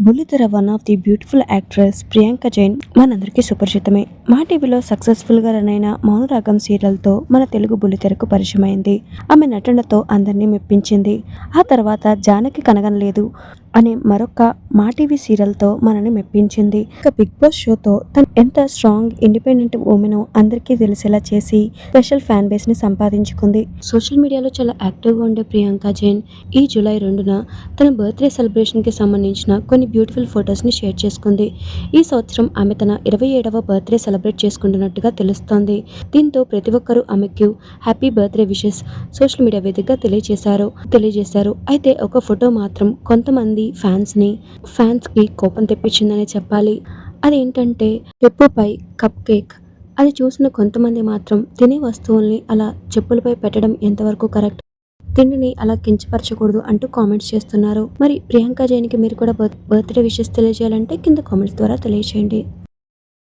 బుల్లితెర one of the beautiful actress Priyanka Jain మనందరికీ సుపరిచితమే. మా టీవీలో సక్సెస్ఫుల్గా రన్ అయిన మౌనరాగం సీరియల్తో మన తెలుగు బుల్లితెరకు పరిచయమైంది. ఆమె నటనతో అందరినీ మెప్పించింది. ఆ తర్వాత జానకి కనగనలేదు అనే మరొక మా టీవీ సీరియల్తో మనని మెప్పించింది. ఇక బిగ్ బాస్ షోతో తను ఎంత స్ట్రాంగ్ ఇండిపెండెంట్ ఉమెన్ అందరికీ తెలిసేలా చేసి స్పెషల్ ఫ్యాన్ బేస్ని సంపాదించుకుంది. సోషల్ మీడియాలో చాలా యాక్టివ్గా ఉండే ప్రియాంక జైన్ ఈ జూలై రెండున తన బర్త్డే సెలబ్రేషన్కి సంబంధించిన కొన్ని బ్యూటిఫుల్ ఫొటోస్ని షేర్ చేసుకుంది. ఈ సంవత్సరం ఆమె తన ఇరవై ఏడవ బర్త్డే సెలబ్రేట్ చేసుకుంటున్నట్టుగా తెలుస్తోంది. దీంతో ప్రతి ఒక్కరూ ఆమెకు happy birthday wishes social media వేదికగా తెలియజేశారు. తెలియజేశారు. అయితే ఒక ఫోటో మాత్రం కొంతమంది ఫ్యాన్స్ని ఫ్యాన్స్కి కోపం తెప్పించిందని చెప్పాలి. అదేంటంటే చెప్పుపై కప్ కేక్. అది చూసిన కొంతమంది మాత్రం తినే వస్తువుల్ని అలా చెప్పులపై పెట్టడం ఎంతవరకు కరెక్ట్? తిండిని అలా కించపరచకూడదు అంటూ కామెంట్స్ చేస్తున్నారు. మరి ప్రియాంక జైన్కి మీరు కూడా బర్త్ బర్త్డే విషెస్ తెలియజేయాలంటే కింద కామెంట్స్ ద్వారా తెలియజేయండి